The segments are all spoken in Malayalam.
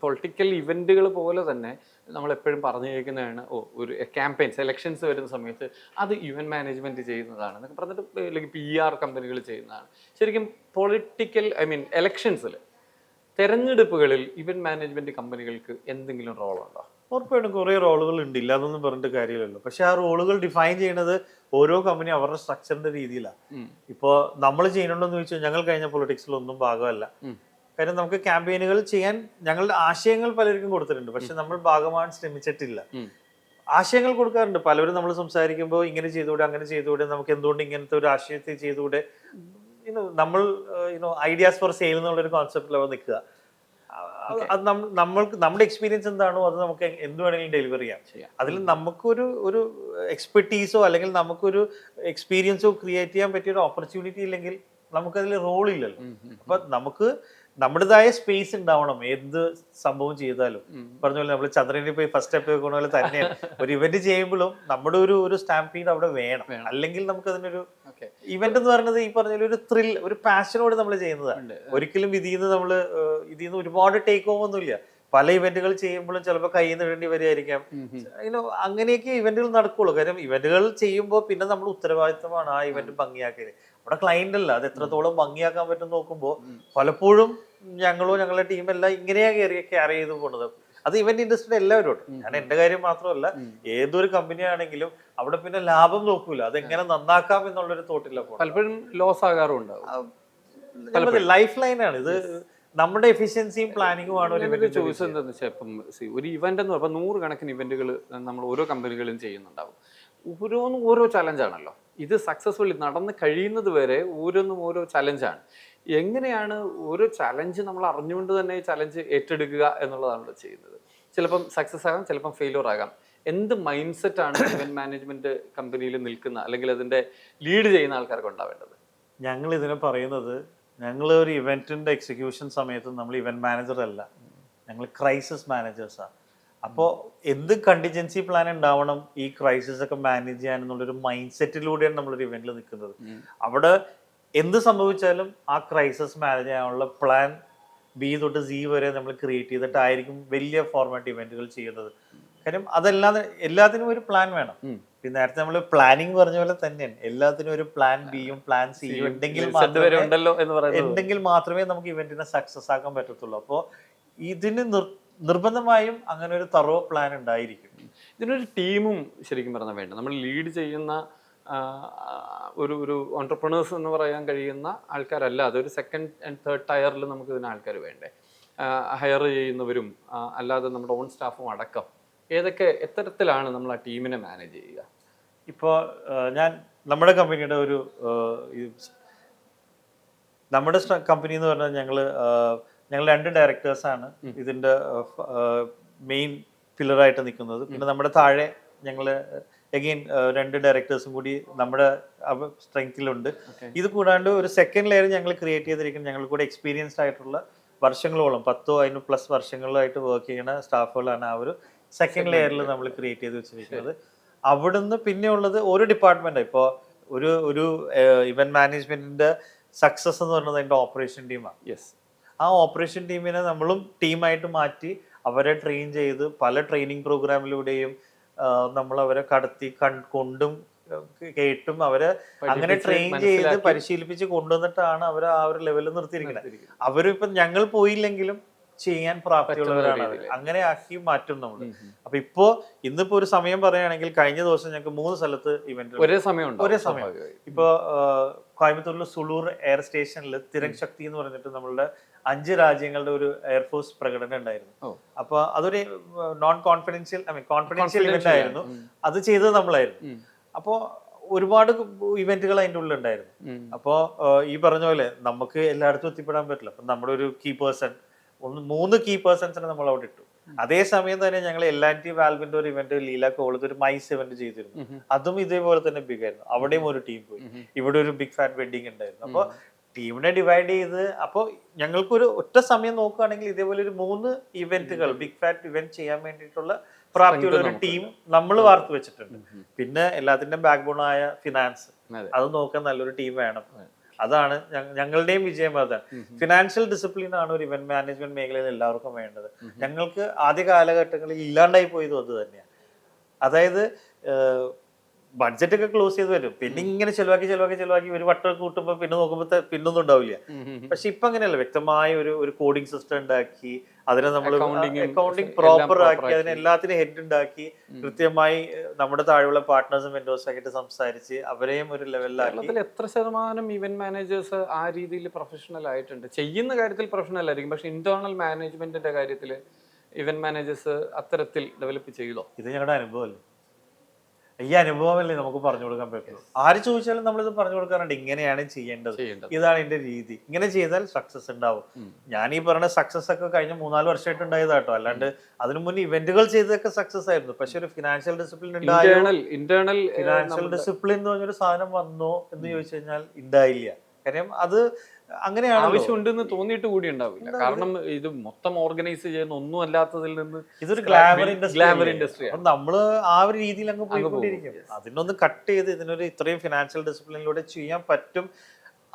പൊളിറ്റിക്കൽ ഇവന്റുകൾ പോലെ തന്നെ നമ്മൾ എപ്പോഴും പറഞ്ഞു കേൾക്കുന്നതാണ് ഓ ഒരു ക്യാമ്പയിൻസ് എലക്ഷൻസ് വരുന്ന സമയത്ത് അത് ഇവന്റ് മാനേജ്മെന്റ് ചെയ്യുന്നതാണ് എന്നൊക്കെ പറഞ്ഞിട്ട് അല്ലെങ്കിൽ പി ആർ കമ്പനികൾ ചെയ്യുന്നതാണ്. ശരിക്കും പൊളിറ്റിക്കൽ ഐ മീൻ എലക്ഷൻസിൽ തെരഞ്ഞെടുപ്പുകളിൽ ഇവന്റ് മാനേജ്മെന്റ് കമ്പനികൾക്ക് എന്തെങ്കിലും റോളുണ്ടോ? ഉറപ്പായിട്ടും കുറേ റോളുകൾ ഉണ്ട്. ഇല്ലാതൊന്നും പറഞ്ഞിട്ട് കാര്യമില്ലല്ലോ. പക്ഷെ ആ റോളുകൾ ഡിഫൈൻ ചെയ്യുന്നത് ഓരോ കമ്പനി അവരുടെ സ്ട്രക്ചറിന്റെ രീതിയിലാണ്. ഇപ്പോൾ നമ്മൾ ചെയ്യണമെന്ന് ചോദിച്ചാൽ ഞങ്ങൾ കഴിഞ്ഞ പൊളിറ്റിക്സിലൊന്നും ഭാഗമല്ല. ഉം. കാര്യം നമുക്ക് ക്യാമ്പയിനുകൾ ചെയ്യാൻ ഞങ്ങളുടെ ആശയങ്ങൾ പലർക്കും കൊടുത്തിട്ടുണ്ട്. പക്ഷെ നമ്മൾ ഭാഗമാകാൻ ശ്രമിച്ചിട്ടില്ല. ആശയങ്ങൾ കൊടുക്കാറുണ്ട്. പലരും നമ്മൾ സംസാരിക്കുമ്പോൾ ഇങ്ങനെ ചെയ്തുകൂടെ അങ്ങനെ ചെയ്തുകൂടെ നമുക്ക് എന്തുകൊണ്ട് ഇങ്ങനത്തെ ഒരു ആശയത്തെ ചെയ്തുകൂടെ? യുനോ നമ്മൾ you know ideas for sale എന്നുള്ളൊരു കോൺസെപ്റ്റിൽ അവർ നിൽക്കുക അത് നമ്മൾക്ക് നമ്മുടെ എക്സ്പീരിയൻസ് എന്താണോ അത് നമുക്ക് എന്ത് വേണമെങ്കിലും ഡെലിവർ ചെയ്യാം. അതിൽ നമുക്കൊരു ഒരു എക്സ്പെർട്ടീസോ അല്ലെങ്കിൽ നമുക്കൊരു എക്സ്പീരിയൻസോ ക്രിയേറ്റ് ചെയ്യാൻ പറ്റിയ ഒരു ഓപ്പർച്യൂണിറ്റി ഇല്ലെങ്കിൽ നമുക്കതിൽ റോൾ ഇല്ലല്ലോ. അപ്പൊ നമുക്ക് നമ്മുടേതായ സ്പേസ് ഉണ്ടാവണം. എന്ത് സംഭവം ചെയ്താലും. പറഞ്ഞ പോലെ നമ്മൾ ചന്ദ്രനിൽ പോയി ഫസ്റ്റ് സ്റ്റെപ്പ് വെക്കുന്ന പോലെ തന്നെ ഒരു ഇവന്റ് ചെയ്യുമ്പോഴും നമ്മുടെ ഒരു ഒരു സ്റ്റാമ്പീഡ് അവിടെ വേണം. അല്ലെങ്കിൽ നമുക്ക് അതിനൊരു ഇവന്റ് എന്ന് പറയുന്നത് ഈ പറഞ്ഞ ഒരു ത്രിൽ ഒരു പാഷനോട് നമ്മൾ ചെയ്യുന്നതാണ്. ഒരിക്കലും ഇതിൽ നിന്ന് നമ്മൾ ഇതിൽ നിന്ന് ഒരുപാട് ടേക്ക് ഓഫ് ഒന്നുമില്ല. പല ഇവന്റുകൾ ചെയ്യുമ്പോഴും ചിലപ്പോൾ കയ്യിൽ നിന്ന് ഇടേണ്ടി വരികയായിരിക്കാം. അങ്ങനെയൊക്കെ ഇവന്റുകൾ നടക്കുള്ളൂ. കാര്യം ഇവന്റുകൾ ചെയ്യുമ്പോൾ പിന്നെ നമ്മൾ ഉത്തരവാദിത്തമാണ് ആ ഇവന്റ് ഭംഗിയാക്കിയത് നമ്മുടെ ക്ലയന്റ് അല്ല അത് എത്രത്തോളം ഭംഗിയാക്കാൻ പറ്റും നോക്കുമ്പോൾ പലപ്പോഴും ഞങ്ങളോ ഞങ്ങളുടെ ടീമെല്ലാം ഇങ്ങനെയാ കയറി ക്യാരി ചെയ്ത് പോകുന്നത് അത് ഇവന്റ് ഇൻഡസ്ട്രിയുടെ എല്ലാവരും ഉണ്ട് ഞാൻ എന്റെ കാര്യം മാത്രമല്ല ഏതൊരു കമ്പനി ആണെങ്കിലും അവിടെ പിന്നെ ലാഭം നോക്കൂല. അതെങ്ങനെ നന്നാക്കാം എന്നുള്ളൊരു തോട്ടില്ല പലപ്പോഴും ലോസ് ആകാറുണ്ട് ലൈഫ് ലൈൻ ആണ്. ഇത് നമ്മുടെ എഫിഷ്യൻസിയും പ്ലാനിങ്ങും ആണ് ഒരു ചോയ്സ്. എന്താണെന്ന് വെച്ചാൽ ഇപ്പം ഒരു ഇവന്റ് എന്ന് പറയുമ്പോൾ നൂറുകണക്കിന് ഇവന്റുകൾ നമ്മൾ ഓരോ കമ്പനികളും ചെയ്യുന്നുണ്ടാവും. ഓരോന്നും ഓരോ ചലഞ്ചാണല്ലോ ഇത് സക്സസ്ഫുള്ളി നടന്ന് കഴിയുന്നത് വരെ ഓരോന്നും ഓരോ ചലഞ്ചാണ് എങ്ങനെയാണ് ഓരോ ചലഞ്ച് നമ്മൾ അറിഞ്ഞുകൊണ്ട് തന്നെ ഈ ചലഞ്ച് ഏറ്റെടുക്കുക എന്നുള്ളതാണല്ലോ ചെയ്യുന്നത്. ചിലപ്പം സക്സസ് ആകാം ചിലപ്പം ഫെയിലിയർ ആകാം. എന്ത് മൈൻഡ് സെറ്റ് ആണ് ഇവന്റ് മാനേജ്മെന്റ് കമ്പനിയിൽ നിൽക്കുന്ന അല്ലെങ്കിൽ അതിന്റെ ലീഡ് ചെയ്യുന്ന ആൾക്കാർക്ക് ഉണ്ടാവേണ്ടത്? ഞങ്ങൾ ഇതിനെ പറയുന്നത് ഞങ്ങൾ ഒരു ഇവന്റിന്റെ എക്സിക്യൂഷൻ സമയത്ത് നമ്മൾ ഇവന്റ് മാനേജർ അല്ല. ഞങ്ങൾ ക്രൈസിസ് മാനേജേഴ്സാണ് അപ്പോൾ എന്ത് കണ്ടിജൻസി പ്ലാൻ ഉണ്ടാവണം ഈ ക്രൈസിസ് ഒക്കെ മാനേജ് ചെയ്യാൻ എന്നുള്ളൊരു മൈൻഡ് സെറ്റിലൂടെയാണ് നമ്മളൊരു ഇവന്റിൽ നിൽക്കുന്നത് അവിടെ എന്ത് സംഭവിച്ചാലും ആ ക്രൈസിസ് മാനേജ് ചെയ്യാനുള്ള പ്ലാൻ ബി തൊട്ട് സി വരെ നമ്മൾ ക്രിയേറ്റ് ചെയ്തിട്ടായിരിക്കും വലിയ ഫോർമാറ്റ് ഇവന്റുകൾ ചെയ്യുന്നത് കാര്യം അതെല്ലാം എല്ലാത്തിനും ഒരു പ്ലാൻ വേണം. പിന്നെ നേരത്തെ നമ്മൾ പ്ലാനിങ് പറഞ്ഞ പോലെ തന്നെയാണ്. എല്ലാത്തിനും ഒരു പ്ലാൻ ബിയും പ്ലാൻ സിയും ഉണ്ടെങ്കിൽ ഉണ്ടെങ്കിൽ മാത്രമേ നമുക്ക് ഇവന്റിനെ സക്സസ് ആക്കാൻ പറ്റത്തുള്ളൂ. അപ്പോൾ ഇതിന് നിർബന്ധമായും അങ്ങനെ ഒരു തറോ പ്ലാൻ ഉണ്ടായിരിക്കും. ഇതിനൊരു ടീമും ശരിക്കും പറഞ്ഞാൽ വേണ്ട. നമ്മൾ ലീഡ് ചെയ്യുന്ന ഒരു ഒരു ഓണ്ടർപ്രണേഴ്സ് എന്ന് പറയാൻ കഴിയുന്ന ആൾക്കാരല്ല. അതൊരു സെക്കൻഡ് ആൻഡ് തേർഡ് ടയറിൽ നമുക്ക് ഇതിന് ആൾക്കാർ വേണ്ടേ. ഹയർ ചെയ്യുന്നവരും അല്ലാതെ നമ്മുടെ ഓൺ സ്റ്റാഫും അടക്കം. ഏതൊക്കെ എത്തരത്തിലാണ് നമ്മൾ ആ ടീമിനെ മാനേജ് ചെയ്യുക? ഇപ്പോൾ ഞാൻ നമ്മുടെ കമ്പനിയുടെ ഒരു നമ്മുടെ കമ്പനി എന്ന് പറഞ്ഞാൽ ഞങ്ങൾ ഞങ്ങൾ രണ്ട് ഡയറക്ടേഴ്സാണ് ഇതിന്റെ ഇതിന്റെ മെയിൻ പില്ലറായിട്ട് നിൽക്കുന്നത്. പിന്നെ നമ്മുടെ താഴെ ഞങ്ങൾ അഗെയിൻ രണ്ട് ഡയറക്ടേഴ്സും കൂടി നമ്മുടെ സ്ട്രെങ്ത്തിലുണ്ട് Okay. ഇത് കൂടാണ്ട് ഒരു സെക്കൻഡ് ലെയർ ഞങ്ങൾ ക്രിയേറ്റ് ചെയ്തിരിക്കുന്നത് ഞങ്ങൾ കൂടെ എക്സ്പീരിയൻസ്ഡ് ആയിട്ടുള്ള വർഷങ്ങളോളം പത്തോ അതിന് പ്ലസ് വർഷങ്ങളിലായിട്ട് വർക്ക് ചെയ്യുന്ന സ്റ്റാഫുകളാണ് ആ ഒരു സെക്കൻഡ് ലെയറിൽ നമ്മൾ ക്രിയേറ്റ് ചെയ്ത് വെച്ചിരിക്കുന്നത്. അവിടുന്ന് പിന്നെയുള്ളത് ഒരു ഡിപ്പാർട്ട്മെന്റ് ഇപ്പോൾ ഒരു ഒരു ഇവന്റ് മാനേജ്മെന്റിന്റെ സക്സസ് എന്ന് പറയുന്നത് അതിന്റെ ഓപ്പറേഷൻ ടീമാണ് യെസ് ആ ഓപ്പറേഷൻ ടീമിനെ നമ്മളും ടീമായിട്ട് മാറ്റി അവരെ ട്രെയിൻ ചെയ്ത് പല ട്രെയിനിങ് പ്രോഗ്രാമിലൂടെയും നമ്മൾ അവരെ കടത്തി കൊണ്ടും കേട്ടും അവരെ അങ്ങനെ ട്രെയിൻ ചെയ്ത് പരിശീലിപ്പിച്ച് കൊണ്ടുവന്നിട്ടാണ് അവർ ആ ഒരു ലെവലിൽ നിർത്തിയിരിക്കുന്നത്. അവരിപ്പം ഞങ്ങൾ പോയില്ലെങ്കിലും ചെയ്യാൻ പ്രാപ്തിയുള്ളവരാണ് അവർ. അങ്ങനെ ആക്കി മാറ്റും നമ്മൾ. അപ്പൊ ഇപ്പോ ഇന്നിപ്പോ ഒരു സമയം പറയുകയാണെങ്കിൽ കഴിഞ്ഞ ദിവസം ഞങ്ങൾക്ക് മൂന്ന് സ്ഥലത്ത് ഇവന്റ് ഒരേ സമയം ഒരേ സമയം. ഇപ്പോ കോയമ്പത്തൂരിലെ സുളൂർ എയർ സ്റ്റേഷനിൽ തിരങ് ശക്തി എന്ന് പറഞ്ഞിട്ട് നമ്മളുടെ അഞ്ച് രാജ്യങ്ങളുടെ ഒരു എയർഫോഴ്സ് പ്രകടനം ഉണ്ടായിരുന്നു. അപ്പൊ അതൊരു non confidential I mean confidential event ആയിരുന്നു. അത് ചെയ്തത് നമ്മളായിരുന്നു. അപ്പോ ഒരുപാട് ഇവന്റുകൾ അതിന്റെ ഉള്ളിൽ ഉണ്ടായിരുന്നു. അപ്പോ അപ്പോൾ ഈ പറഞ്ഞ പോലെ നമുക്ക് എല്ലായിടത്തും എത്തിപ്പെടാൻ പറ്റില്ല. അപ്പം നമ്മുടെ ഒരു കീ പേഴ്സൺ മൂന്ന് കീ പേഴ്സൺസിനെ നമ്മൾ അവിടെ ഇട്ടു. അതേസമയം തന്നെ ഞങ്ങൾ ടി വാൽവിന്റെ ഒരു ഇവന്റ് ലീല കോളത്ത് ഒരു മൈസ് ഇവന്റ് ചെയ്തിരുന്നു. അതും ഇതേപോലെ തന്നെ ബിഗ് ആയിരുന്നു. അവിടെയും ഒരു ടീം പോയി. ഇവിടെ ഒരു ബിഗ് ഫാറ്റ് വെഡിങ് ഉണ്ടായിരുന്നു. അപ്പോൾ ടീമിനെ ഡിവൈഡ് ചെയ്ത് അപ്പോൾ ഞങ്ങൾക്കൊരു ഒറ്റ സമയം നോക്കുകയാണെങ്കിൽ ഇതേപോലെ ഒരു മൂന്ന് ഇവന്റുകൾ ബിഗ് ഫാറ്റ് ഇവന്റ് ചെയ്യാൻ വേണ്ടിയിട്ടുള്ള പ്രാപ്തിയുള്ള ഒരു ടീം നമ്മൾ വാർത്തു വെച്ചിട്ടുണ്ട്. പിന്നെ എല്ലാത്തിന്റെയും ബാക്ക്ബോൺ ആയ ഫിനാൻസ് അത്. നോക്കാൻ നല്ലൊരു ടീം വേണം. അതാണ് ഞങ്ങളുടെയും വിജയം അതാണ് ഫിനാൻഷ്യൽ ഡിസിപ്ലിൻ ആണ് ഒരു ഇവന്റ് മാനേജ്മെന്റ് മേഖലയിൽ എല്ലാവർക്കും വേണ്ടത്. ഞങ്ങൾക്ക് ആദ്യ കാലഘട്ടങ്ങളിൽ ഇല്ലാണ്ടായി പോയതും അത് തന്നെയാണ്. അതായത് ബഡ്ജറ്റ് ഒക്കെ ക്ലോസ് ചെയ്ത് വരും. പിന്നെ ഇങ്ങനെ ചെലവാക്കി ചെലവാക്കി ചെലവാക്കി ഒരു വട്ടം കൂട്ടുമ്പോൾ പിന്നെ നോക്കുമ്പോൾ പിന്നൊന്നും ഉണ്ടാവില്ല. പക്ഷെ ഇപ്പൊ അങ്ങനെയല്ല. വ്യക്തമായ ഒരു ഒരു കോഡിംഗ് സിസ്റ്റം ഉണ്ടാക്കി അതിനെ നമ്മൾ അക്കൗണ്ടിങ് പ്രോപ്പർ ആക്കി അതിനെ. എല്ലാത്തിനും ഹെഡ് ഉണ്ടാക്കി കൃത്യമായി നമ്മുടെ താഴെയുള്ള പാർട്ട്നേഴ്സും വെൻഡേഴ്സും ആയിട്ട് സംസാരിച്ച് അവരെയും ഒരു ലെവലിലാക്കി എത്ര ശതമാനം ഇവന്റ് മാനേജേഴ്സ് ആ രീതിയിൽ പ്രൊഫഷണൽ ആയിട്ടുണ്ട്? ചെയ്യുന്ന കാര്യത്തിൽ പ്രൊഫഷണൽ ആയിരിക്കും. പക്ഷെ ഇന്റേണൽ മാനേജ്മെന്റിന്റെ കാര്യത്തിൽ ഇവന്റ് മാനേജേഴ്സ് അത്തരത്തിൽ ഡെവലപ്പ് ചെയ്തോ? ഇത് ഞങ്ങളുടെ അനുഭവമല്ലേ ഈ അനുഭവമല്ലേ നമുക്ക് പറഞ്ഞു കൊടുക്കാൻ പറ്റുള്ളൂ. ആര് ചോദിച്ചാലും നമ്മളിത് പറഞ്ഞു കൊടുക്കാറുണ്ട് ഇങ്ങനെയാണ് ചെയ്യേണ്ടത്. ഇതാണ് എന്റെ രീതി. ഇങ്ങനെ ചെയ്താൽ സക്സസ് ഉണ്ടാവും. ഞാൻ ഈ പറഞ്ഞ സക്സസ് ഒക്കെ കഴിഞ്ഞ മൂന്നാൽ വർഷമായിട്ട് ഉണ്ടായതാട്ടോ. അല്ലാണ്ട് അതിനു മുന്നേ ഇവന്റുകൾ ചെയ്തതൊക്കെ സക്സസ് ആയിരുന്നു. പക്ഷെ ഒരു financial discipline internal financial discipline എന്ന് പറഞ്ഞൊരു സാധനം വന്നോ എന്ന് ചോദിച്ചു കഴിഞ്ഞാൽ ഉണ്ടായില്ല. കാര്യം അത് അങ്ങനെയാണ് ആവശ്യമുണ്ടെന്ന് തോന്നിയിട്ട് കൂടി ഉണ്ടാവില്ല. കാരണം ഇത് മൊത്തം ഓർഗനൈസ് ചെയ്യുന്ന ഒന്നും അല്ലാത്തതിൽ നിന്ന് ഇതൊരു ഗ്ലാമർ ഗ്ലാമർ ഇൻഡസ്ട്രി അപ്പൊ നമ്മൾ ആ ഒരു രീതിയിൽ അങ്ങ് പോയിക്കൊണ്ടിരിക്കും. അതിനൊന്ന് കട്ട് ചെയ്ത് ഇതിനൊരു ഇത്രയും ഫിനാൻഷ്യൽ ഡിസിപ്ലിനിലൂടെ ചെയ്യാൻ പറ്റും.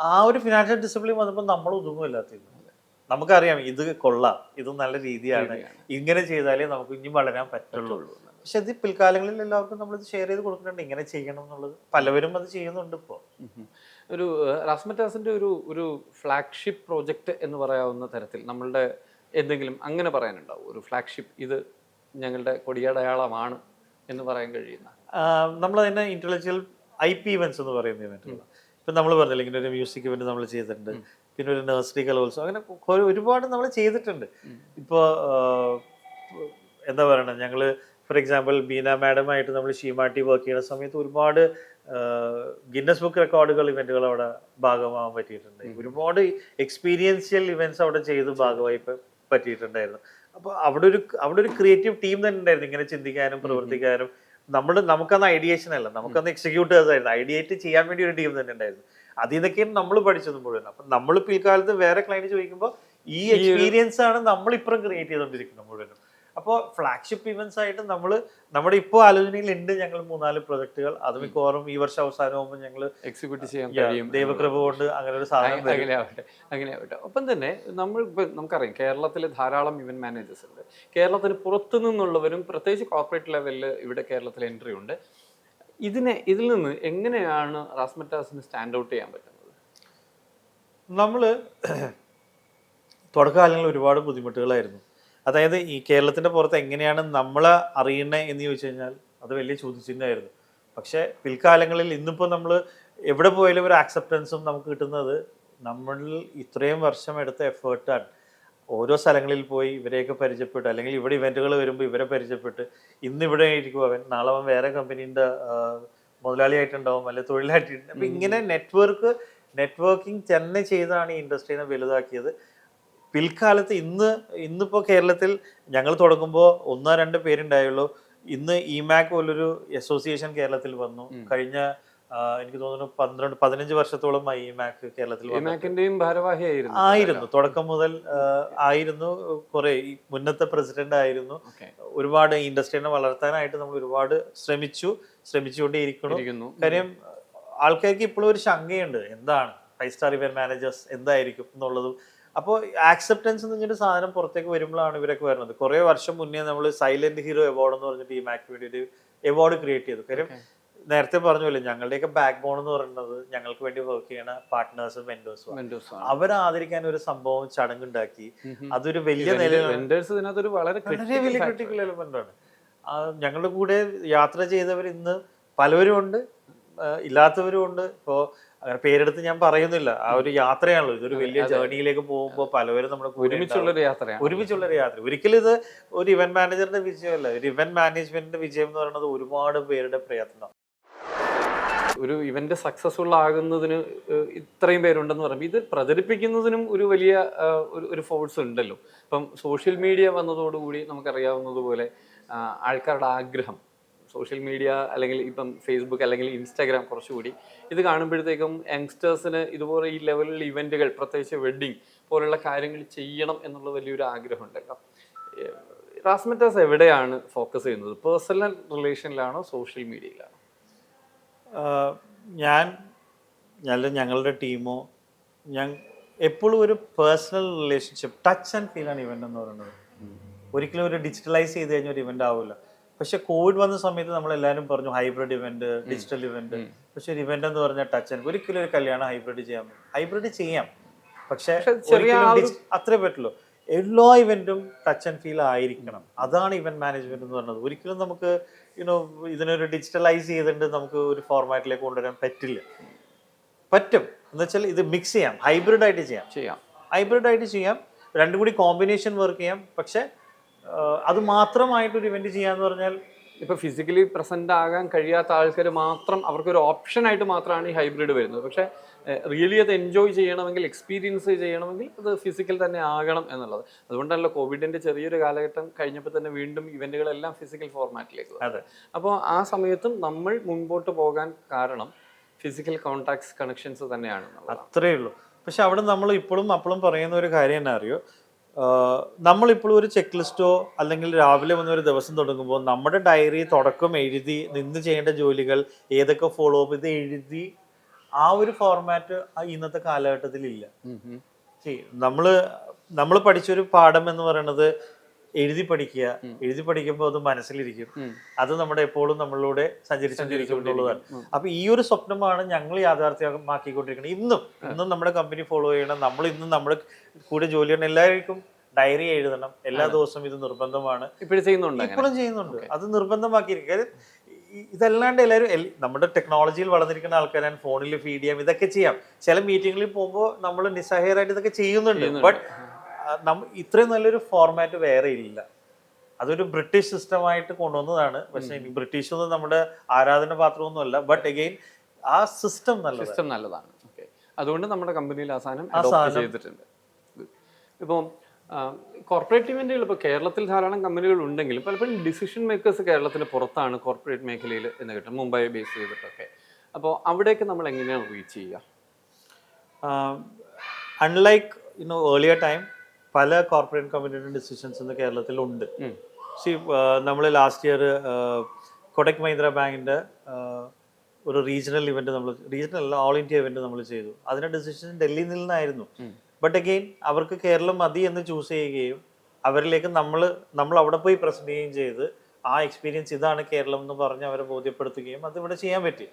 ആ ഒരു ഫിനാൻഷ്യൽ ഡിസിപ്ലിൻ വന്നപ്പോൾ നമ്മൾ ഒതുങ്ങുമില്ലാത്ത നമുക്കറിയാം ഇത് കൊള്ളാം ഇത് നല്ല രീതിയാണ്. ഇങ്ങനെ ചെയ്താലേ നമുക്ക് ഇനി വളരാൻ പറ്റുള്ളൂ. പക്ഷെ ഇത് പിൽക്കാലങ്ങളിൽ എല്ലാവർക്കും നമ്മൾ ഇത് ഷെയർ ചെയ്ത് കൊടുക്കുന്നുണ്ട്. ഇങ്ങനെ ചെയ്യണം എന്നുള്ളത് പലവരും അത് ചെയ്യുന്നുണ്ട് ഇപ്പോൾ. ഒരു റാസ്മറ്റാസിന്റെ ഒരു ഒരു ഫ്ലാഗ്ഷിപ്പ് പ്രോജക്റ്റ് എന്ന് പറയാവുന്ന തരത്തിൽ നമ്മളുടെ എന്തെങ്കിലും അങ്ങനെ പറയാനുണ്ടാവും? ഒരു ഫ്ലാഗ്ഷിപ്പ് ഇത് ഞങ്ങളുടെ കൊടിയടയാളമാണ് എന്ന് പറയാൻ കഴിയുന്ന? നമ്മൾ അതിനെ ഇന്റലക്ച്വൽ ഐ പി ഇവന്റ്സ് എന്ന് പറയുന്ന ഇവന്റുകൾ ഇപ്പം നമ്മൾ പറഞ്ഞില്ല ഇങ്ങനെ ഒരു മ്യൂസിക് ഇവന്റ് നമ്മൾ ചെയ്തിട്ടുണ്ട്. പിന്നെ ഒരു നഴ്സറി കലോത്സവം അങ്ങനെ ഒരുപാട് നമ്മൾ ചെയ്തിട്ടുണ്ട്. ഇപ്പോൾ എന്താ പറയണത് ഞങ്ങൾ ഫോർ എക്സാമ്പിൾ ബീന മാഡമായിട്ട് നമ്മൾ ഷീമാട്ടി വർക്ക് ചെയ്യുന്ന സമയത്ത് ഒരുപാട് ഗിന്നസ് ബുക്ക് റെക്കോർഡുകൾ ഇവന്റുകൾ അവിടെ ഭാഗമാകാൻ പറ്റിയിട്ടുണ്ട്. ഒരുപാട് എക്സ്പീരിയൻഷ്യൽ ഇവന്റ്സ് അവിടെ ചെയ്ത് ഭാഗമായി പറ്റിയിട്ടുണ്ടായിരുന്നു. അപ്പോൾ അവിടെ ഒരു അവിടെ ഒരു ക്രിയേറ്റീവ് ടീം തന്നെ ഉണ്ടായിരുന്നു ഇങ്ങനെ ചിന്തിക്കാനും പ്രവർത്തിക്കാനും. നമ്മൾ നമുക്കന്ന് ഐഡിയേഷൻ അല്ല നമുക്കന്ന് എക്സിക്യൂട്ടേഴ്സ് ആയിരുന്നു. ഐഡിയേറ്റ് ചെയ്യാൻ വേണ്ടി ഒരു ടീം തന്നെ ഉണ്ടായിരുന്നു. അതിൽ നിന്നൊക്കെയാണ് നമ്മൾ പഠിച്ചത് മുഴുവൻ. അപ്പം നമ്മൾ പിൽക്കാലത്ത് വേറെ ക്ലയന്റ് ചോദിക്കുമ്പോൾ ഈ എക്സ്പീരിയൻസ് ആണ് നമ്മൾ ഇപ്പം ക്രിയേറ്റ് ചെയ്തുകൊണ്ടിരിക്കുന്നത് മുഴുവനും. അപ്പോൾ ഫ്ലാഗ്ഷിപ്പ് ഇവന്റ്സ് ആയിട്ട് നമ്മൾ നമ്മുടെ ഇപ്പോൾ ആലോചനയിൽ ഉണ്ട് ഞങ്ങൾ മൂന്നാൽ പ്രൊജക്ടുകൾ. അത് മിക്കവാറും ഈ വർഷം അവസാനമാകുമ്പോൾ ഞങ്ങൾ എക്സിക്യൂട്ട് ചെയ്യാൻ കഴിയും. ദൈവകൃപ കൊണ്ട് അങ്ങനെ ഒരു സാധനം. അങ്ങനെ ആവട്ടെ അങ്ങനെ ആവട്ടെ ഒപ്പം തന്നെ നമ്മൾ ഇപ്പം നമുക്കറിയാം കേരളത്തിൽ ധാരാളം ഇവന്റ് മാനേജേഴ്സ് ഉണ്ട്. കേരളത്തിന് പുറത്തു നിന്നുള്ളവരും പ്രത്യേകിച്ച് കോർപ്പറേറ്റ് ലെവലിൽ ഇവിടെ കേരളത്തിൽ എൻട്രി ഉണ്ട്. ഇതിനെ ഇതിൽ നിന്ന് എങ്ങനെയാണ് റാസ്മറ്റാസിന് സ്റ്റാൻഡ് ഔട്ട് ചെയ്യാൻ പറ്റുന്നത്? നമ്മൾ തുടക്കകാലങ്ങളിൽ ഒരുപാട് ബുദ്ധിമുട്ടുകളായിരുന്നു. അതായത് ഈ കേരളത്തിന്റെ പുറത്ത് എങ്ങനെയാണ് നമ്മളെ അറിയണേ എന്ന് ചോദിച്ചു കഴിഞ്ഞാൽ അത് വലിയ ചോദ്യചിഹ്നമായിരുന്നു. പക്ഷേ പിൽക്കാലങ്ങളിൽ ഇന്നിപ്പോൾ നമ്മൾ എവിടെ പോയാലും ഒരു ആക്സെപ്റ്റൻസും നമുക്ക് കിട്ടുന്നത് നമ്മളിൽ ഇത്രയും വർഷം എടുത്ത എഫേർട്ടാണ് ഓരോ സ്ഥലങ്ങളിൽ പോയി ഇവരെയൊക്കെ പരിചയപ്പെട്ട് അല്ലെങ്കിൽ ഇവിടെ ഇവന്റുകൾ വരുമ്പോൾ ഇവരെ പരിചയപ്പെട്ട് ഇന്ന് ഇവിടെ ആയിരിക്കും അവൻ. നാളെ അവൻ വേറെ കമ്പനീന്റെ മുതലാളിയായിട്ടുണ്ടാവും അല്ലെങ്കിൽ തൊഴിലായിട്ടുണ്ടാവും അപ്പം ഇങ്ങനെ നെറ്റ്വർക്ക് നെറ്റ്വർക്കിംഗ് തന്നെ ചെയ്താണ് ഈ ഇൻഡസ്ട്രീനെ വലുതാക്കിയത്. പിൽക്കാലത്ത് ഇന്ന് ഇന്നിപ്പോൾ കേരളത്തിൽ ഞങ്ങൾ തുടങ്ങുമ്പോൾ ഒന്നോ രണ്ടോ പേരുണ്ടായുള്ളൂ. ഇന്ന് ഇമാക് പോലൊരു അസോസിയേഷൻ കേരളത്തിൽ വന്നു. കഴിഞ്ഞ എനിക്ക് തോന്നുന്നു പന്ത്രണ്ട് പതിനഞ്ച് വർഷത്തോളമായി ഇമാക് കേരളത്തിൽ ഇമാക്കിന്റെയും ഭാരവാഹിയായിരുന്നു ആയിരുന്നു. തുടക്കം മുതൽ ആയിരുന്നു കുറെ. മുന്നത്തെ പ്രസിഡന്റ് ആയിരുന്നു. ഒരുപാട് ഇൻഡസ്ട്രീനെ വളർത്താനായിട്ട് നമ്മൾ ഒരുപാട് ശ്രമിച്ചു. ശ്രമിച്ചുകൊണ്ടേ ഇരിക്കുന്നു. കാര്യം ആൾക്കാർക്ക് ഇപ്പോഴും ഒരു ശങ്കയുണ്ട്. എന്താണ്? ഫൈവ് സ്റ്റാർ ഇവന്റ് മാനേജേഴ്സ് എന്തായിരിക്കും എന്നുള്ളതും അപ്പോൾ ആക്സെപ്റ്റൻസ് എന്ന് പറഞ്ഞൊരു സാധനം പുറത്തേക്ക് വരുമ്പോഴാണ് ഇവരൊക്കെ വരുന്നത്. കുറേ വർഷം മുന്നേ നമ്മൾ സൈലന്റ് ഹീറോ അവാർഡ് എന്ന് പറഞ്ഞിട്ട് ഈ മാക്ക് വേണ്ടി ഒരു അവാർഡ് ക്രിയേറ്റ് ചെയ്തു. കാര്യം നേരത്തെ പറഞ്ഞല്ലോ ഞങ്ങളുടെയൊക്കെ ബാക്ക് ബോൺ എന്ന് പറയുന്നത് ഞങ്ങൾക്ക് വേണ്ടി വർക്ക് ചെയ്യണ പാർട്ട്നേഴ്സും വെൻഡേഴ്സും. അവരെ ആദരിക്കാൻ ഒരു സംഭവം ചടങ്ങുണ്ടാക്കി. അതൊരു വലിയ നിലയിലാണ്. വളരെ വലിയ ക്രിട്ടിക്കൽ എലമെന്റ് ആണ്. ഞങ്ങളുടെ കൂടെ യാത്ര ചെയ്തവർ ഇന്ന് പലവരും ഉണ്ട് ഇല്ലാത്തവരും ഉണ്ട് ഇപ്പോ അങ്ങനെ പേരെടുത്ത് ഞാൻ പറയുന്നില്ല. ആ ഒരു യാത്രയാണല്ലോ. ഇതൊരു വലിയ ജേർണിയിലേക്ക് പോകുമ്പോൾ പലവരും നമ്മുടെ ഒരുമിച്ചുള്ള ഒരു യാത്രയാണ്. ഒരുമിച്ചുള്ള ഒരു യാത്ര. ഒരിക്കലും ഇത് ഒരു ഇവന്റ് മാനേജറിന്റെ വിജയമല്ല. ഒരു ഇവന്റ് മാനേജ്മെന്റിന്റെ വിജയം എന്ന് പറയുന്നത് ഒരുപാട് പേരുടെ പ്രയത്നം. ഒരു ഇവന്റ് സക്സസ്ഫുൾ ആകുന്നതിന് ഇത്രയും പേരുണ്ടെന്ന് പറയുമ്പോൾ ഇത് പ്രചരിപ്പിക്കുന്നതിനും ഒരു വലിയ ഒരു ഫോഴ്സ് ഉണ്ടല്ലോ. ഇപ്പം സോഷ്യൽ മീഡിയ വന്നതോടുകൂടി നമുക്കറിയാവുന്നതുപോലെ ആൾക്കാരുടെ ആഗ്രഹം സോഷ്യൽ മീഡിയ അല്ലെങ്കിൽ ഇപ്പം ഫേസ്ബുക്ക് അല്ലെങ്കിൽ ഇൻസ്റ്റാഗ്രാം കുറച്ചുകൂടി ഇത് കാണുമ്പോഴത്തേക്കും യങ്സ്റ്റേഴ്സിന് ഇതുപോലെ ഈ ലെവലിലുള്ള ഇവന്റുകൾ പ്രത്യേകിച്ച് വെഡ്ഡിങ് പോലുള്ള കാര്യങ്ങൾ ചെയ്യണം എന്നുള്ള വലിയൊരു ആഗ്രഹം ഉണ്ടല്ലോ റാസ്മെറ്റാസ് എവിടെയാണ് ഫോക്കസ് ചെയ്യുന്നത്? പേഴ്സണൽ റിലേഷനിലാണോ സോഷ്യൽ മീഡിയയിലാണോ? ഞാൻ ഞാൻ ഞങ്ങളുടെ ഞങ്ങളുടെ ടീമോ ഞാൻ എപ്പോഴും ഒരു personal relationship touch and feel ആണ് ഇവന്റ് എന്ന് പറയുന്നത്. ഒരിക്കലും ഒരു ഡിജിറ്റലൈസ് ചെയ്ത് കഴിഞ്ഞ ഒരു ഇവന്റ് ആവില്ല. പക്ഷെ കോവിഡ് വന്ന സമയത്ത് നമ്മൾ എല്ലാവരും പറഞ്ഞു ഹൈബ്രിഡ് ഇവന്റ് ഡിജിറ്റൽ ഇവന്റ്. പക്ഷെ ഒരു ഇവന്റ് എന്ന് പറഞ്ഞാൽ ടച്ച് ആൻഡ് ഒരിക്കലും ഒരു കല്യാണം ഹൈബ്രിഡ് ചെയ്യാൻ ഹൈബ്രിഡ് ചെയ്യാം. പക്ഷെ അത്രേ പറ്റുള്ളൂ. എല്ലാ ഇവന്റും ടച്ച് ആൻഡ് ഫീൽ ആയിരിക്കണം. അതാണ് ഇവന്റ് മാനേജ്മെന്റ് എന്ന് പറയുന്നത് ഒരിക്കലും നമുക്ക് യുനോ ഇതിനൊരു ഡിജിറ്റലൈസ് ചെയ്തിട്ട് നമുക്ക് ഒരു ഫോർമാറ്റിലേക്ക് കൊണ്ടുവരാൻ പറ്റില്ല. പറ്റും. എന്ന് വെച്ചാൽ ഇത് മിക്സ് ചെയ്യാം. ഹൈബ്രിഡ് ആയിട്ട് ചെയ്യാം. ചെയ്യാം. ഹൈബ്രിഡ് ആയിട്ട് ചെയ്യാം. രണ്ടും കൂടി കോമ്പിനേഷൻ വർക്ക് ചെയ്യാം. പക്ഷെ അത് മാത്രമായിട്ടൊരു ഇവന്റ് ചെയ്യാന്ന് പറഞ്ഞാൽ ഇപ്പൊ ഫിസിക്കലി പ്രസന്റ് ആകാൻ കഴിയാത്ത ആൾക്കാർ മാത്രം അവർക്കൊരു ഓപ്ഷൻ ആയിട്ട് മാത്രമാണ് ഈ ഹൈബ്രിഡ് വരുന്നത്. പക്ഷേ റിയലി അത് എൻജോയ് ചെയ്യണമെങ്കിൽ എക്സ്പീരിയൻസ് ചെയ്യണമെങ്കിൽ അത് ഫിസിക്കൽ തന്നെ ആകണം എന്നുള്ളത്. അതുകൊണ്ടല്ലോ കോവിഡിന്റെ ചെറിയൊരു കാലഘട്ടം കഴിഞ്ഞപ്പോൾ തന്നെ വീണ്ടും ഇവന്റുകളെല്ലാം ഫിസിക്കൽ ഫോർമാറ്റിലേക്ക്. അതെ. അപ്പോൾ ആ സമയത്തും നമ്മൾ മുൻപോട്ട് പോകാൻ കാരണം ഫിസിക്കൽ കോൺടാക്ട്സ് കണക്ഷൻസ് തന്നെയാണ് അത്രയേ അത്രേ ഉള്ളൂ പക്ഷെ അവിടെ നമ്മൾ ഇപ്പോഴും അപ്പോഴും പറയുന്ന ഒരു കാര്യം എന്നാ അറിയോ? നമ്മളിപ്പോഴും ഒരു ചെക്ക് ലിസ്റ്റോ അല്ലെങ്കിൽ രാവിലെ വന്ന ഒരു ദിവസം തുടങ്ങുമ്പോൾ നമ്മുടെ ഡയറി തുടക്കം എഴുതി നിന്ന് ചെയ്യേണ്ട ജോലികൾ ഏതൊക്കെ ഫോളോ അപ്പ് ഇത് എഴുതി ആ ഒരു ഫോർമാറ്റ് ഇന്നത്തെ കാലഘട്ടത്തിൽ ഇല്ല നമ്മൾ നമ്മൾ പഠിച്ചൊരു പാഠം എന്ന് പറയുന്നത് എഴുതി പഠിക്കുക എഴുതി പഠിക്കുമ്പോൾ അത് മനസ്സിലിരിക്കും. അത് നമ്മുടെ എപ്പോഴും നമ്മളിലൂടെ സഞ്ചരിച്ചുകൊണ്ടിരിക്കുന്നുള്ളതാണ് അപ്പൊ ഈ ഒരു സ്വപ്നമാണ് ഞങ്ങൾ യാഥാർത്ഥ്യമാക്കിക്കൊണ്ടിരിക്കുന്നത്. ഇന്നും ഇന്നും നമ്മുടെ കമ്പനി ഫോളോ ചെയ്യണം. നമ്മൾ ഇന്നും നമ്മുടെ കൂടെ ജോലി ചെയ്യണം. എല്ലാവർക്കും ഡയറി എഴുതണം. എല്ലാ ദിവസവും ഇത് നിർബന്ധമാണ്. ഇപ്പോഴും ചെയ്യുന്നുണ്ട് ഇപ്പോഴും ചെയ്യുന്നുണ്ട്. അത് നിർബന്ധമാക്കിയിരിക്കും. ഇതല്ലാണ്ട് എല്ലാവരും നമ്മുടെ ടെക്നോളജിയിൽ വളർന്നിരിക്കുന്ന ആൾക്കാരാണ്. ഫോണിൽ ഫീഡ് ചെയ്യാം ഇതൊക്കെ ചെയ്യാം. ചില മീറ്റിങ്ങിൽ പോകുമ്പോൾ നമ്മൾ നിസ്സഹായരായിട്ട് ഇതൊക്കെ ചെയ്യുന്നുണ്ട്. ബട്ട് ഇത്രയും നല്ലൊരു ഫോർമാറ്റ് വേറെ ഇല്ല. അതൊരു ബ്രിട്ടീഷ് സിസ്റ്റമായിട്ട് കൊണ്ടുവന്നതാണ്. പക്ഷെ ബ്രിട്ടീഷ് ഒന്നും നമ്മുടെ ആരാധന പാത്രമൊന്നുമല്ല ബട്ട് അഗെയിൻ ആ സിസ്റ്റം നല്ല സിസ്റ്റം നല്ലതാണ്. ഓക്കെ അതുകൊണ്ട് നമ്മുടെ കമ്പനിയിൽ ആ സാധനം ചെയ്തിട്ടുണ്ട്. ഇപ്പോൾ കോർപ്പറേറ്റ് ഇവന്റുകൾ ഇപ്പോൾ കേരളത്തിൽ ധാരാളം കമ്പനികൾ ഉണ്ടെങ്കിലും പലപ്പോഴും ഡിസിഷൻ മേക്കേഴ്സ് കേരളത്തിന് പുറത്താണ് കോർപ്പറേറ്റ് മേഖലയിൽ എന്ന് കിട്ടും മുംബൈ ബേസ് ചെയ്തിട്ടൊക്കെ. അപ്പോൾ അവിടേക്ക് നമ്മൾ എങ്ങനെയാണ് റീച്ച് ചെയ്യുക? Unlike you know earlier time പല കോർപ്പറേറ്റ് കമ്പനിയുടെ ഡിസിഷൻസ് ഇന്ന് കേരളത്തിലുണ്ട്. ഉണ്ട് സി നമ്മൾ ലാസ്റ്റ് ഇയർ കൊടക് മഹീന്ദ്ര ബാങ്കിന്റെ ഒരു റീജിയണൽ ഇവന്റ് നമ്മൾ റീജിയണൽ അല്ല ഓൾ ഇന്ത്യ ഇവന്റ് നമ്മൾ ചെയ്തു. അതിന്റെ ഡിസിഷൻ ഡൽഹിയിൽ നിന്നായിരുന്നു. ബട്ട് അഗെയിൻ അവർക്ക് കേരളം മതി എന്ന് ചൂസ് ചെയ്യുകയും അവരിലേക്ക് നമ്മൾ നമ്മൾ അവിടെ പോയി പ്രസന്റ് ചെയ്യുകയും ചെയ്ത് ആ എക്സ്പീരിയൻസ് ഇതാണ് കേരളം എന്ന് പറഞ്ഞ് അവരെ ബോധ്യപ്പെടുത്തുകയും അത് ഇവിടെ ചെയ്യാൻ പറ്റി.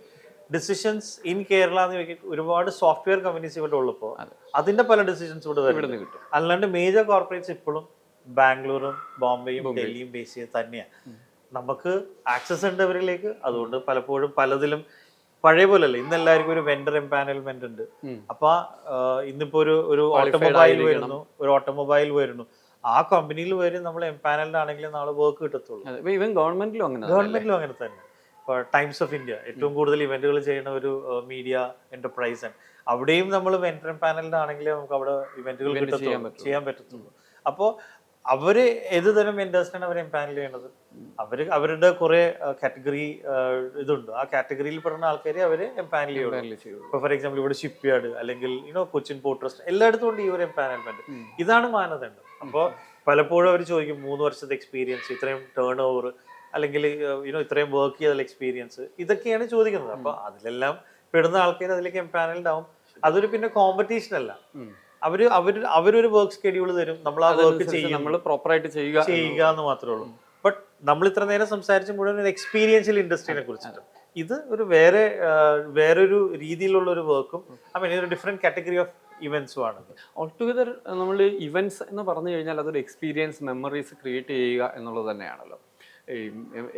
ഡിസിഷൻസ് ഇൻ കേരള എന്ന് ഒരുപാട് സോഫ്റ്റ്വെയർ കമ്പനീസ് ഇവിടെ ഉള്ളപ്പോൾ അതെ. അതിന്റെ പല ഡിസിഷൻസ് ഇവിടെ തന്നെ കിട്ടും. അല്ലാണ്ട് മേജർ കോർപ്പറേറ്റ്സ് ഇപ്പോഴും ബാംഗ്ലൂരും ബോംബെയും ഡൽഹിയും ബേസ് ചെയ്ത് തന്നെയാണ് നമുക്ക് ആക്സസ് ഉണ്ട് അവരിലേക്ക്. അതുകൊണ്ട് പലപ്പോഴും പലതിലും പഴയ പോലല്ല. ഇന്ന് എല്ലാവർക്കും ഒരു വെണ്ടർ എംപാനൽമെന്റ് ഉണ്ട്. അപ്പൊ ഇന്നിപ്പോ ഒരു ഒരു ഓട്ടോമൊബൈൽ വരുന്നു. ഒരു ഓട്ടോമൊബൈൽ വരുന്നു. ആ കമ്പനിയിൽ വരും നമ്മൾ എംപാനൽഡ് ആണെങ്കിലും നാളെ വർക്ക് കിട്ടത്തുള്ളൂ. ഗവൺമെന്റിലും അങ്ങനെ ഗവൺമെന്റിലും അങ്ങനെ തന്നെ. ഇപ്പോൾ ടൈംസ് ഓഫ് ഇന്ത്യ ഏറ്റവും കൂടുതൽ ഇവന്റുകൾ ചെയ്യുന്ന ഒരു മീഡിയ എന്റർപ്രൈസ് ആണ്. അവിടെയും നമ്മൾ വെൻഡർ പാനലിൽ ആണെങ്കിൽ നമുക്ക് അവിടെ ഇവന്റുകൾ ചെയ്യാൻ കിട്ടത്തുള്ളൂ. ചെയ്യാൻ പറ്റത്തുള്ളൂ. അപ്പോൾ അവർ ഏത് തരം വെൻഡേഴ്സിനാണ് അവർ എംപാനൽ ചെയ്യണത് അവർ അവരുടെ കുറെ കാറ്റഗറി ഇതുണ്ട്. ആ കാറ്റഗറിയിൽ പെടുന്ന ആൾക്കാരെ അവർ എംപാനൽ ചെയ്യും ഇപ്പൊ ഫോർ എക്സാമ്പിൾ ഇവിടെ ഷിപ്പ് യാർഡ് അല്ലെങ്കിൽ you know Cochin port trust എല്ലായിടത്തും ഉണ്ട് ഈ ഒരു പാനൽമെന്റ് ഇതാണ് മാനദണ്ഡം. അപ്പോൾ പലപ്പോഴും അവർ ചോദിക്കും മൂന്ന് വർഷത്തെ എക്സ്പീരിയൻസ് ഇത്രയും ടേൺ ഓവർ അല്ലെങ്കിൽ യുനോ ഇത്രയും വർക്ക് ചെയ്തുള്ള എക്സ്പീരിയൻസ് ഇതൊക്കെയാണ് ചോദിക്കുന്നത്. അപ്പൊ അതിലെല്ലാം പെടുന്ന ആൾക്കാർ അതിലേക്ക് എംപാനൽഡ് ആവും. അതൊരു പിന്നെ കോമ്പറ്റീഷൻ അല്ല. അവർ അവർ അവരൊരു വർക്ക് സ്കെഡ്യൂൾ തരും. നമ്മൾ ആ വർക്ക് ചെയ്യും നമ്മൾ പ്രോപ്പറായിട്ട് ചെയ്യുക ചെയ്യുക എന്ന് മാത്രമേ ഉള്ളൂ. ബട്ട് നമ്മൾ ഇത്ര നേരം സംസാരിച്ച മുഴുവൻ ഒരു എക്സ്പീരിയൻഷ്യൽ ഇൻഡസ്ട്രീനെ കുറിച്ചിട്ട്. ഇത് ഒരു വേറെ വേറൊരു രീതിയിലുള്ള ഒരു വർക്കും ഐ മീൻ ഒരു ഡിഫറെന്റ് കാറ്റഗറി ഓഫ് ഇവന്റ്സും ആണ്. ഓൾ ടുഗദർ നമ്മൾ ഇവന്റ്സ് എന്ന് പറഞ്ഞു കഴിഞ്ഞാൽ അതൊരു എക്സ്പീരിയൻസ് മെമ്മറീസ് ക്രിയേറ്റ് ചെയ്യുക എന്നുള്ളത് തന്നെയാണല്ലോ.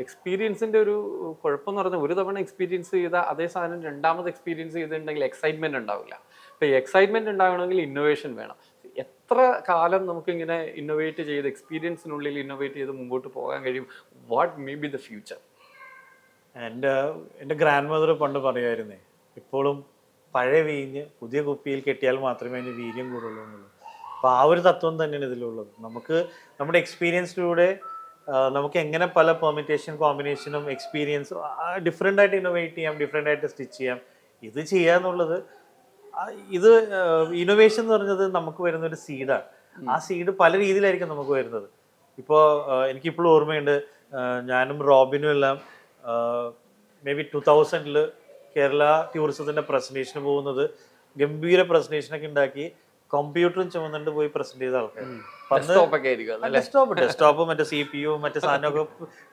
എക്സ്പീരിയൻസിന്റെ ഒരു കുഴപ്പം എന്ന് പറഞ്ഞാൽ ഒരു തവണ എക്സ്പീരിയൻസ് ചെയ്ത അതേ സാധനം രണ്ടാമത് എക്സ്പീരിയൻസ് ചെയ്തിട്ടുണ്ടെങ്കിൽ എക്സൈറ്റ്മെന്റ് ഉണ്ടാവില്ല. ഇപ്പൊ എക്സൈറ്റ്മെന്റ് ഉണ്ടാവണമെങ്കിൽ ഇന്നോവേഷൻ വേണം. എത്ര കാലം നമുക്കിങ്ങനെ ഇന്നോവേറ്റ് ചെയ്ത് എക്സ്പീരിയൻസിനുള്ളിൽ ഇന്നോവേറ്റ് ചെയ്ത് മുമ്പോട്ട് പോകാൻ കഴിയും? What may be the future എന്റെ എന്റെ ഗ്രാൻഡ് മദർ പണ്ട് പറയുമായിരുന്നേ ഇപ്പോഴും പഴയ വീഞ്ഞ് പുതിയ കുപ്പിയിൽ കെട്ടിയാൽ മാത്രമേ അതിന് വീര്യം കൂടുള്ളൂ എന്നുള്ളൂ. അപ്പോൾ ആ ഒരു തത്വം തന്നെയാണ് ഇതിലുള്ളത്. നമുക്ക് നമ്മുടെ എക്സ്പീരിയൻസിലൂടെ നമുക്ക് എങ്ങനെ പല പെർമിറ്റേഷൻ കോമ്പിനേഷനും എക്സ്പീരിയൻസും ഡിഫറെന്റ് ആയിട്ട് ഇന്നോവേറ്റ് ചെയ്യാം ഡിഫറെന്റ് ആയിട്ട് സ്റ്റിച്ച് ചെയ്യാം. ഇത് ചെയ്യുക എന്നുള്ളത് ഇത് ഇന്നോവേഷൻ എന്ന് പറഞ്ഞത് നമുക്ക് വരുന്ന ഒരു സീഡാണ് ആ സീഡ് പല രീതിയിലായിരിക്കും നമുക്ക് വരുന്നത്. ഇപ്പോൾ എനിക്കിപ്പോഴും ഓർമ്മയുണ്ട് ഞാനും റോബിനും എല്ലാം മേ ബി ടു തൗസൻഡിൽ കേരള ടൂറിസത്തിന്റെ പ്രസന്റേഷന് പോകുന്നത് ഗംഭീര പ്രസന്റേഷനൊക്കെ ഉണ്ടാക്കി. കമ്പ്യൂട്ടറും ചുമന്നിട്ട് പോയി പ്രസന്റ് ചെയ്ത ആൾക്കാർ ഡെസ്ക്ടോപ്പ് ഡെസ്ക്ടോപ്പ് ഡെസ്ക്ടോപ്പ് മറ്റേ സി പി യു മറ്റേ സാധനമൊക്കെ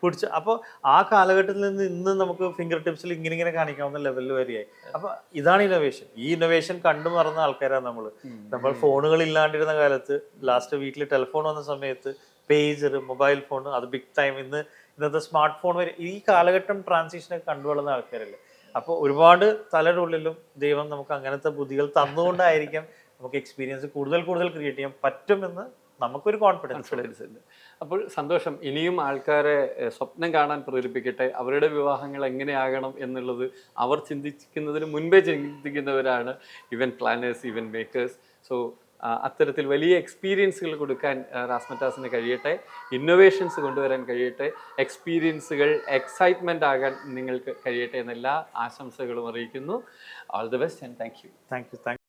പിടിച്ച് അപ്പോൾ ആ കാലഘട്ടത്തിൽ നിന്ന് ഇന്ന് നമുക്ക് ഫിംഗർ ടിപ്സിൽ ഇങ്ങനെ ഇങ്ങനെ കാണിക്കാവുന്ന ലെവലിൽ വരെയായി അപ്പൊ ഇതാണ് ഇന്നോവേഷൻ ഈ ഇന്നോവേഷൻ കണ്ടു മറന്ന ആൾക്കാരാണ് നമ്മൾ നമ്മൾ ഫോണുകൾ ഇല്ലാണ്ടിരുന്ന കാലത്ത് ലാസ്റ്റ് വീട്ടിൽ ടെലിഫോൺ വന്ന സമയത്ത് പേജർ മൊബൈൽ ഫോൺ അത് ബിഗ് ടൈം ഇന്ന് ഇന്നത്തെ സ്മാർട്ട് ഫോൺ വരെ ഈ കാലഘട്ടം ട്രാൻസിഷനൊക്കെ കണ്ടുവളർന്ന ആൾക്കാരല്ലേ. അപ്പോൾ ഒരുപാട് തലയുടെ ഉള്ളിലും ദൈവം നമുക്ക് അങ്ങനത്തെ ബുദ്ധികൾ തന്നുകൊണ്ടായിരിക്കാം നമുക്ക് എക്സ്പീരിയൻസ് കൂടുതൽ കൂടുതൽ ക്രിയേറ്റ് ചെയ്യാൻ പറ്റുമെന്ന് നമുക്കൊരു കോൺഫിഡൻസ് കോൺഫിഡൻസ് ഉണ്ട്. അപ്പോൾ സന്തോഷം. ഇനിയും ആൾക്കാരെ സ്വപ്നം കാണാൻ പ്രേരിപ്പിക്കട്ടെ. അവരുടെ വിവാഹങ്ങൾ എങ്ങനെയാകണം എന്നുള്ളത് അവർ ചിന്തിക്കുന്നതിന് മുൻപേ ചിന്തിക്കുന്നവരാണ് ഇവൻ പ്ലാനേഴ്സ് ഇവൻ മേക്കേഴ്സ് സോ അത്തരത്തിൽ വലിയ എക്സ്പീരിയൻസുകൾ കൊടുക്കാൻ റാസ്മറ്റാസിന് കഴിയട്ടെ. ഇന്നൊവേഷൻസ് കൊണ്ടുവരാൻ കഴിയട്ടെ. എക്സ്പീരിയൻസുകൾ എക്സൈറ്റ്മെന്റ് ആകാൻ നിങ്ങൾക്ക് കഴിയട്ടെ എന്നെല്ലാ ആശംസകളും അറിയിക്കുന്നു. All the best and thank you thank you thank